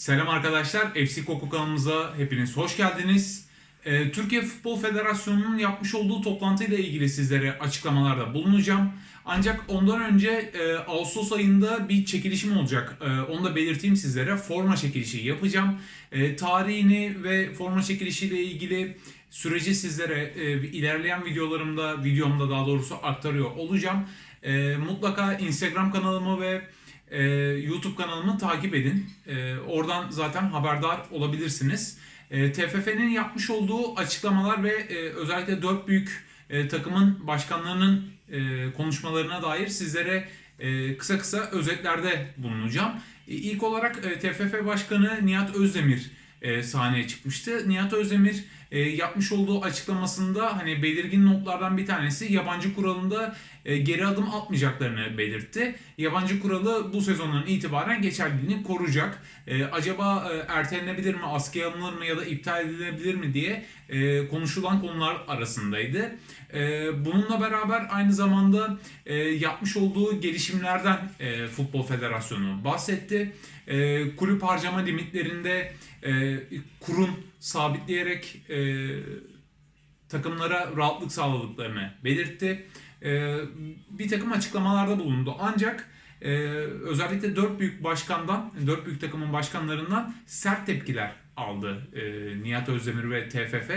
Selam arkadaşlar, FC Koku kanalımıza hepiniz hoş geldiniz. Ee, Türkiye Futbol Federasyonu'nun yapmış olduğu toplantıyla ilgili sizlere açıklamalarda bulunacağım. Ancak ondan önce e, Ağustos ayında bir çekilişim olacak. E, onu da belirteyim sizlere. Forma çekilişi yapacağım. E, tarihini ve forma çekilişiyle ilgili süreci sizlere e, ilerleyen videolarımda, videomda daha doğrusu aktarıyor olacağım. E, mutlaka Instagram kanalımı ve e, YouTube kanalımı takip edin. E, oradan zaten haberdar olabilirsiniz. E, TFF'nin yapmış olduğu açıklamalar ve e, özellikle dört büyük e, takımın başkanlarının e, konuşmalarına dair sizlere e, kısa kısa özetlerde bulunacağım. E, ilk olarak e, TFF Başkanı Nihat Özdemir e, sahneye çıkmıştı. Nihat Özdemir e, yapmış olduğu açıklamasında hani belirgin notlardan bir tanesi yabancı kuralında e, geri adım atmayacaklarını belirtti. Yabancı kuralı bu sezondan itibaren geçerliliğini koruyacak. E, acaba e, ertelenebilir mi, askıya alınır mı ya da iptal edilebilir mi diye e, konuşulan konular arasındaydı. E, bununla beraber aynı zamanda e, yapmış olduğu gelişimlerden e, Futbol Federasyonu bahsetti. E, kulüp harcama limitlerinde e, kurun sabitleyerek e, takımlara rahatlık sağladıklarını belirtti. E, bir takım açıklamalarda bulundu. Ancak e, özellikle dört büyük başkandan, dört büyük takımın başkanlarından sert tepkiler aldı e, Nihat Özdemir ve TFF.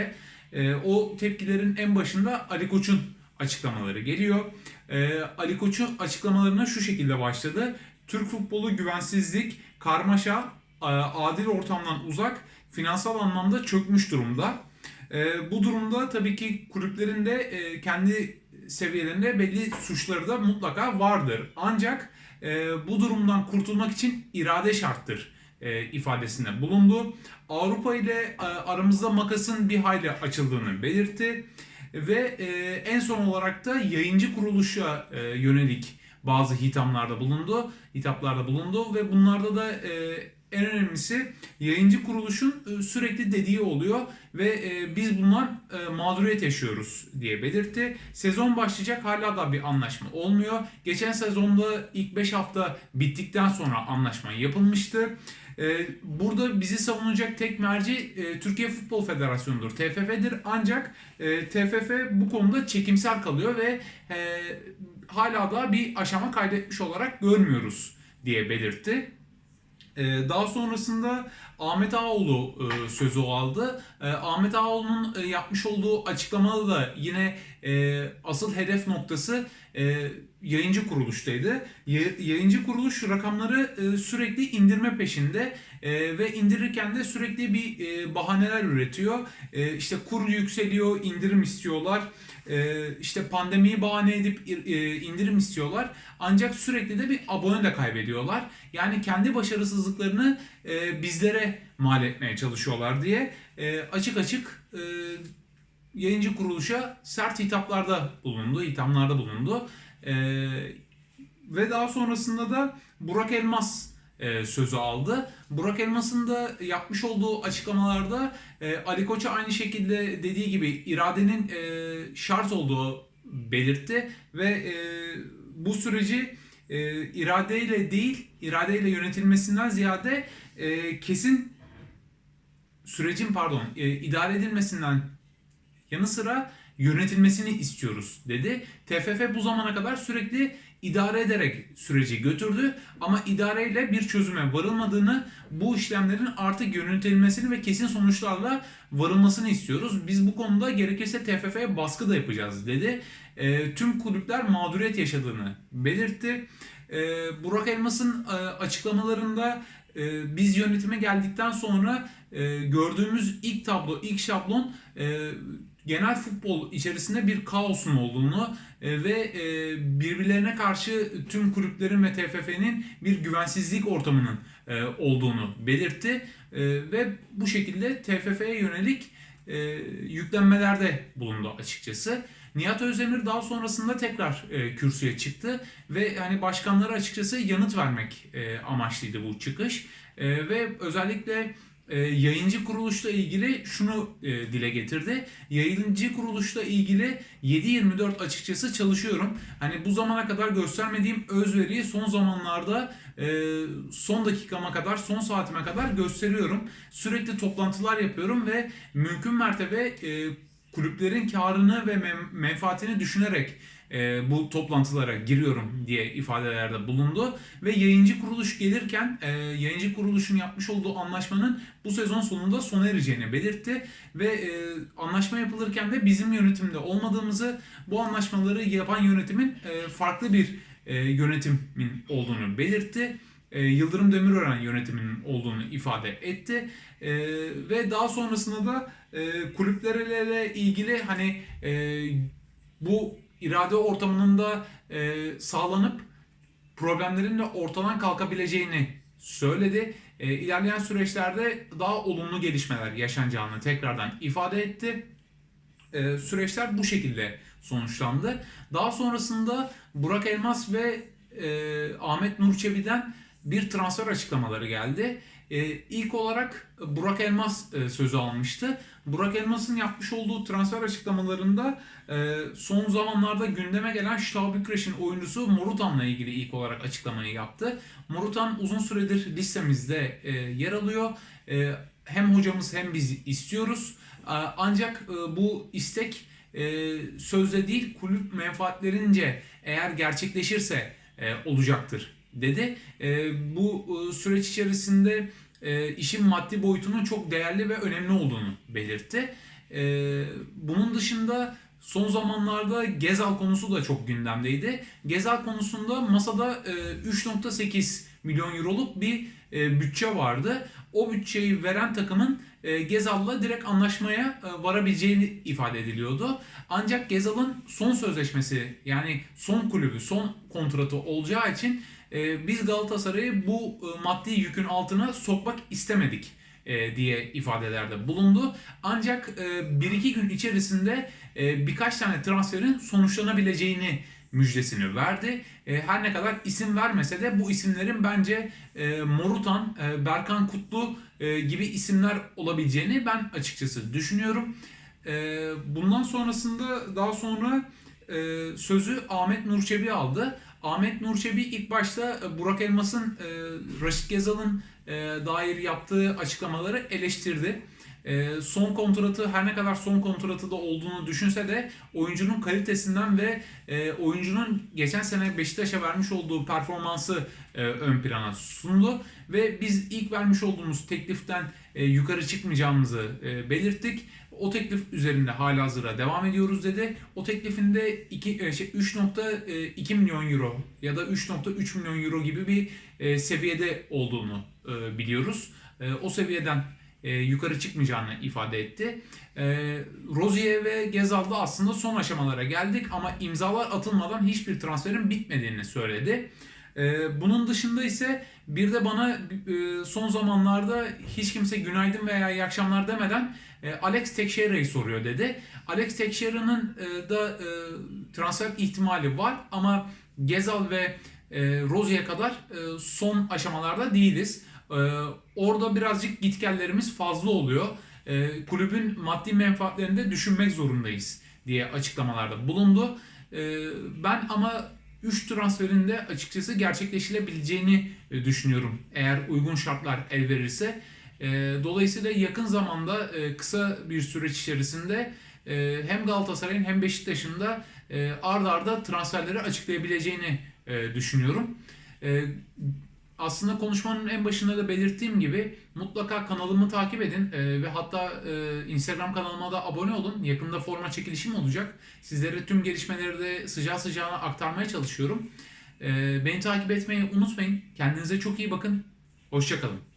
E, o tepkilerin en başında Ali Koç'un açıklamaları geliyor. E, Ali Koç'un açıklamalarına şu şekilde başladı. Türk futbolu güvensizlik, karmaşa, adil ortamdan uzak, finansal anlamda çökmüş durumda. E, bu durumda tabii ki kulüplerin de e, kendi seviyelerinde belli suçları da mutlaka vardır. Ancak e, bu durumdan kurtulmak için irade şarttır e, ifadesinde bulundu. Avrupa ile e, aramızda makasın bir hayli açıldığını belirtti ve e, en son olarak da yayıncı kuruluşa e, yönelik bazı hitamlarda bulundu, hitaplarda bulundu ve bunlarda da e, en önemlisi yayıncı kuruluşun e, sürekli dediği oluyor ve e, biz bunlar e, mağduriyet yaşıyoruz diye belirtti. Sezon başlayacak hala da bir anlaşma olmuyor. Geçen sezonda ilk 5 hafta bittikten sonra anlaşma yapılmıştı. Burada bizi savunacak tek merci Türkiye Futbol Federasyonu'dur, TFF'dir. Ancak TFF bu konuda çekimsel kalıyor ve hala da bir aşama kaydetmiş olarak görmüyoruz diye belirtti. Ee, Daha sonrasında Ahmet Ağoğlu e, sözü aldı. E, Ahmet Ağoğlu'nun e, yapmış olduğu açıklamada da yine e, asıl hedef noktası e, yayıncı kuruluştaydı. Ya- Yayıncı kuruluş rakamları e, sürekli indirme peşinde e, ve indirirken de sürekli bir e, bahaneler üretiyor. İşte kur yükseliyor, indirim istiyorlar. İşte pandemiyi bahane edip indirim istiyorlar. Ancak sürekli de bir abone de kaybediyorlar. Yani kendi başarısızlıklarını e, mal etmeye çalışıyorlar diye e, açık açık e, yayıncı kuruluşa sert hitaplarda bulundu, ithamlarda bulundu. E, ve daha sonrasında da Burak Elmas e, sözü aldı. Burak Elmas'ın da yapmış olduğu açıklamalarda e, Ali Koç'a aynı şekilde dediği gibi iradenin e, şart olduğu belirtti ve e, bu süreci e, iradeyle değil, iradeyle yönetilmesinden ziyade e, kesin sürecin pardon e, idare edilmesinden yanı sıra yönetilmesini istiyoruz dedi. TFF bu zamana kadar sürekli idare ederek süreci götürdü ama idareyle bir çözüme varılmadığını, bu işlemlerin artık yönetilmesini ve kesin sonuçlarla varılmasını istiyoruz. Biz bu konuda gerekirse TFF'ye baskı da yapacağız dedi. E, tüm kulüpler mağduriyet yaşadığını belirtti. E, Burak Elmas'ın e, açıklamalarında e, biz yönetime geldikten sonra e, gördüğümüz ilk tablo, ilk şablon e, genel futbol içerisinde bir kaosun olduğunu e, ve e, birbirlerine karşı tüm kulüplerin ve TFF'nin bir güvensizlik ortamının e, olduğunu belirtti ve bu şekilde TFF'ye yönelik yüklenmelerde bulundu açıkçası. Nihat Özdemir daha sonrasında tekrar e, kürsüye çıktı ve hani başkanlara açıkçası yanıt vermek e, amaçlıydı bu çıkış. E, ve özellikle e, yayıncı kuruluşla ilgili şunu e, dile getirdi. Yayıncı kuruluşla ilgili 7-24 açıkçası çalışıyorum. Hani bu zamana kadar göstermediğim özveriyi son zamanlarda e, son dakikama kadar, son saatime kadar gösteriyorum. Sürekli toplantılar yapıyorum ve mümkün mertebe e, kulüplerin karını ve men- menfaatini düşünerek e, bu toplantılara giriyorum diye ifadelerde bulundu. Ve yayıncı kuruluş gelirken e, yayıncı kuruluşun yapmış olduğu anlaşmanın bu sezon sonunda sona ereceğini belirtti. Ve e, anlaşma yapılırken de bizim yönetimde olmadığımızı, bu anlaşmaları yapan yönetimin e, farklı bir e, yönetimin olduğunu belirtti. E, Yıldırım Demirören yönetiminin olduğunu ifade etti. E, ve daha sonrasında da e, kulüplerle ilgili hani e, bu irade ortamının da e, sağlanıp problemlerin de ortadan kalkabileceğini söyledi. E, ilerleyen süreçlerde daha olumlu gelişmeler yaşanacağını tekrardan ifade etti. E, süreçler bu şekilde sonuçlandı. Daha sonrasında Burak Elmas ve e, Ahmet Nurçevi'den bir transfer açıklamaları geldi. E, ilk olarak Burak Elmas e, sözü almıştı. Burak Elmas'ın yapmış olduğu transfer açıklamalarında e, son zamanlarda gündeme gelen Steaua Bükreş'in oyuncusu Morutan'la ilgili ilk olarak açıklamayı yaptı. Morutan uzun süredir listemizde e, yer alıyor. Hem hocamız hem biz istiyoruz. Ancak bu istek e, sözde değil kulüp menfaatlerince eğer gerçekleşirse olacaktır dedi. E, bu e, süreç içerisinde e, işin maddi boyutunun çok değerli ve önemli olduğunu belirtti. E, bunun dışında son zamanlarda Gezal konusu da çok gündemdeydi. Gezal konusunda masada e, 3.8 milyon euroluk bir e, bütçe vardı. O bütçeyi veren takımın e, Gezal'la direkt anlaşmaya e, varabileceğini ifade ediliyordu. Ancak Gezal'ın son sözleşmesi yani son kulübü, son kontratı olacağı için e, biz Galatasaray'ı bu e, maddi yükün altına sokmak istemedik e, diye ifadelerde bulundu. Ancak e, 1-2 gün içerisinde e, birkaç tane transferin sonuçlanabileceğini müjdesini verdi. Her ne kadar isim vermese de bu isimlerin bence Morutan, e, Berkan Kutlu gibi isimler olabileceğini ben açıkçası düşünüyorum. Bundan sonrasında daha sonra e, sözü Ahmet Nurçebi aldı. Ahmet Nurçebi ilk başta e, Burak Elmas'ın, e, Raşit Gezal'ın e, dair yaptığı açıklamaları eleştirdi. E, son kontratı her ne kadar son kontratı da olduğunu düşünse de oyuncunun kalitesinden ve e, oyuncunun geçen sene Beşiktaş'a vermiş olduğu performansı e, ön plana sundu ve biz ilk vermiş olduğumuz tekliften e, yukarı çıkmayacağımızı e, belirttik. O teklif üzerinde halihazırda devam ediyoruz dedi. O teklifinde iki- e, şey, 3.2 milyon euro ya da 3.3 milyon euro gibi bir e, seviyede olduğunu e, biliyoruz. E, O seviyeden e, yukarı çıkmayacağını ifade etti. E, Rozier ve Gezal'da aslında son aşamalara geldik ama imzalar atılmadan hiçbir transferin bitmediğini söyledi. E, Bunun dışında ise bir de bana e, son zamanlarda hiç kimse günaydın veya iyi akşamlar demeden e, Alex Teixeira'yı soruyor dedi. Alex Teixeira'nın e, da transfer ihtimali var ama Gezal ve e, kadar son aşamalarda değiliz. Orada birazcık gitgellerimiz fazla oluyor. Kulübün maddi menfaatlerini de düşünmek zorundayız diye açıklamalarda bulundu. Ben ama 3 transferinde açıkçası gerçekleşilebileceğini e, düşünüyorum eğer uygun şartlar el verirse. E, Dolayısıyla yakın zamanda e, kısa bir süreç içerisinde hem Galatasaray'ın hem Beşiktaş'ın da ard arda transferleri açıklayabileceğini düşünüyorum. Aslında konuşmanın en başında da belirttiğim gibi mutlaka kanalımı takip edin e, ve hatta e, Instagram kanalıma da abone olun. Yakında forma çekilişim olacak. Sizlere tüm gelişmeleri de sıcağı sıcağına aktarmaya çalışıyorum. E, Beni takip etmeyi unutmayın. Kendinize çok iyi bakın. Hoşçakalın.